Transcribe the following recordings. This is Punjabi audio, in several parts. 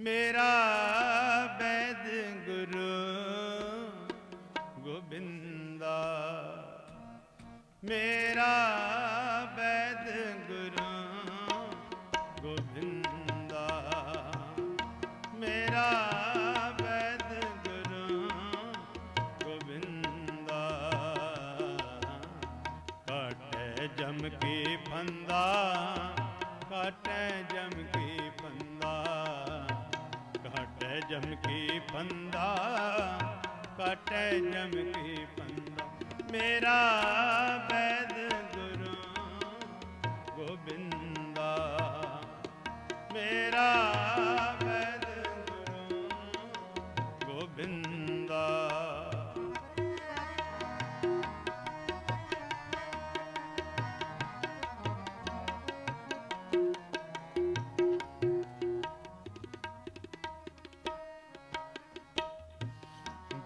ਮੇਰਾ ਬੈਦ ਗੁਰੂ ਗੋਬਿੰਦਾ। ਮੇਰਾ ਬੈਦ ਗੁਰੂ ਗੋਬਿੰਦਾ। ਮੇਰਾ ਬੈਦ ਗੁਰੂ ਗੋਬਿੰਦਾ। ਕਾਟੇ ਜਮ ਕੀ ਫੰਦਾ, ਕਾਟੇ ਜਮ ਕੀ ਫੰਦਾ। ਕਾਟੇ ਜਮ ਕੀ ਫੰਦਾ ਕਾਟੇ ਜਮ ਕੀ ਫੰਦਾ ਮੇਰਾ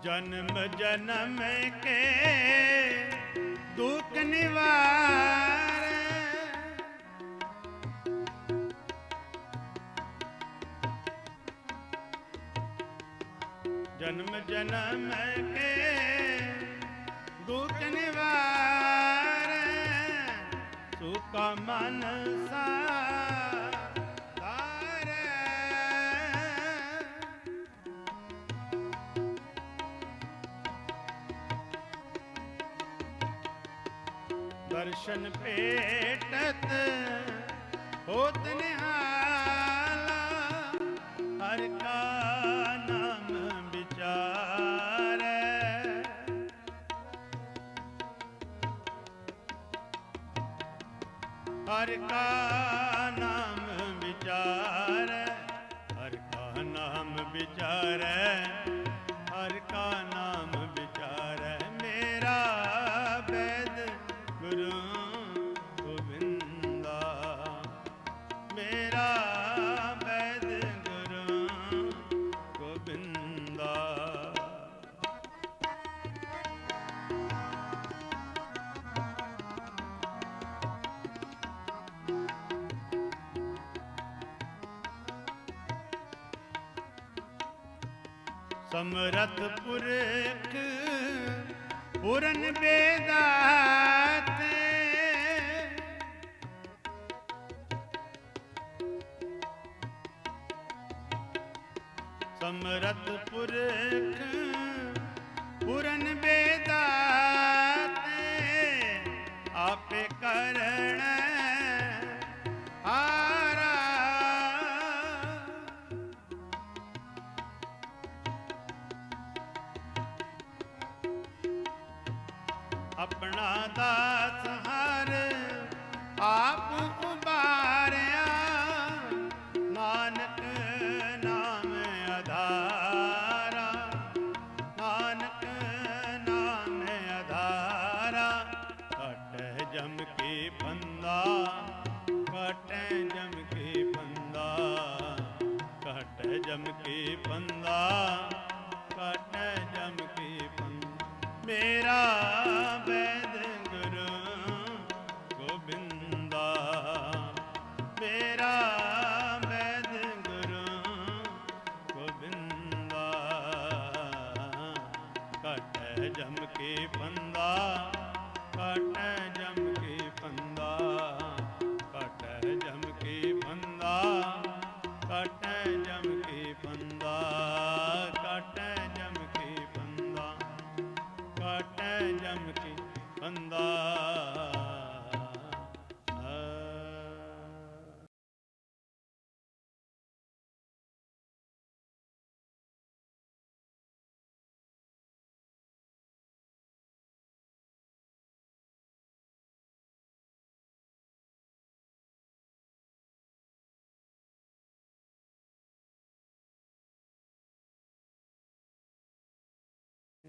ਜਨਮ ਜਨਮ ਕੇ ਦੁੱਖ ਨਿਵਾਰ। ਜਨਮ ਜਨਮ ਕੇ ਦੁੱਖ ਨਿਵਾਰ। ਸੁਖਾ ਮਨ ਸਾਰ। ਦਰਸ਼ਨ ਭੇਟਤ ਹੋਤ ਨਿਹਾਲਾ ਹਰ ਕਾ ਨਾਮ ਵਿਚਾਰੈ। ਹਰ ਕਾ ਨਾਮ ਸਮਰਥ ਪੁਰਖ ਪੂਰਨ ਬੇਦਾਤ ਸਮਰਥ ਪੁਰਖ ਪੂਰਨ ਬੇਦਾਤ ਆਪੇ ਕਰਣ ਦਾਸ ਹਰ ਆਪ ਉਬਾਰਿਆ ਨਾਨਕ ਨਾਮ ਨਾਮ ਆਧਾਰਾ ਘਟ ਜਮ ਬੰਦਾ ਘਟ ਜਮ ਬੰਦਾ ਘਟ ਜਮ ਬੰਦਾ ਘਟ ਜਮ ਬੰਦਾ। ਮੇਰਾ